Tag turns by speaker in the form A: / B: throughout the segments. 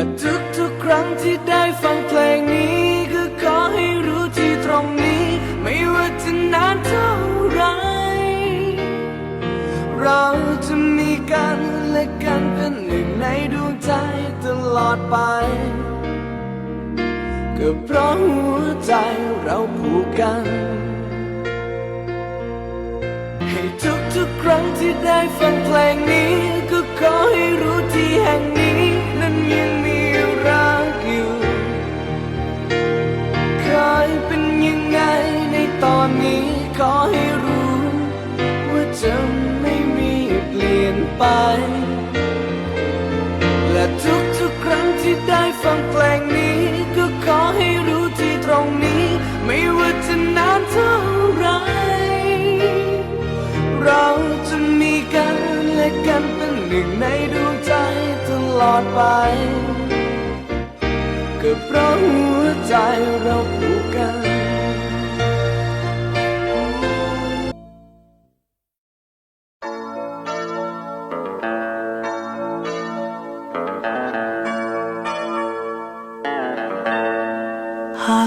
A: และทุกๆครั้งที่ได้ฟังเพลงนี้ ก็ขอให้รู้ที่ตรงนี้ ไม่ว่าจะนานเท่าไร เราจะมีกันและกันเป็นหนึ่งในดวงใจตลอดไป ก็เพราะหัวใจเราผูกกันให้ทุกๆครั้งที่ได้ฟังเพลงนี้ ก็ขอให้รู้ที่ ไป และทุกๆครั้งที่ได้ฟังเพลงนี้ ก็ขอให้รู้ที่ตรงนี้ ไม่ว่าจะนานเท่าไร เราจะมีกันและกันเป็นหนึ่งในดวงใจตลอดไปก็เพราะหัวใจเราผูกกัน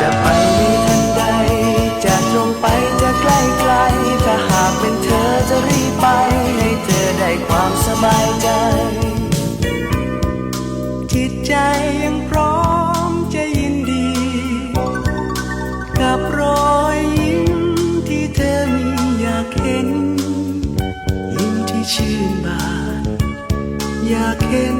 B: จะไปในทันใด จะตรงไปจะใกล้ไกล ถ้าหากเป็นเธอจะรีบไป ให้เธอได้ความสบายใจ จิตใจยังพร้อมจะยินดี กับรอยยิ้มที่เธอมีอยากเห็น ยิ้มที่ชื่นบาน อยากเห็น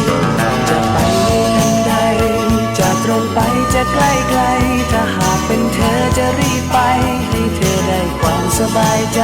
B: จะใกล้ไกล ถ้าหากเป็นเธอจะรีบไป ให้เธอได้ความสบายใจ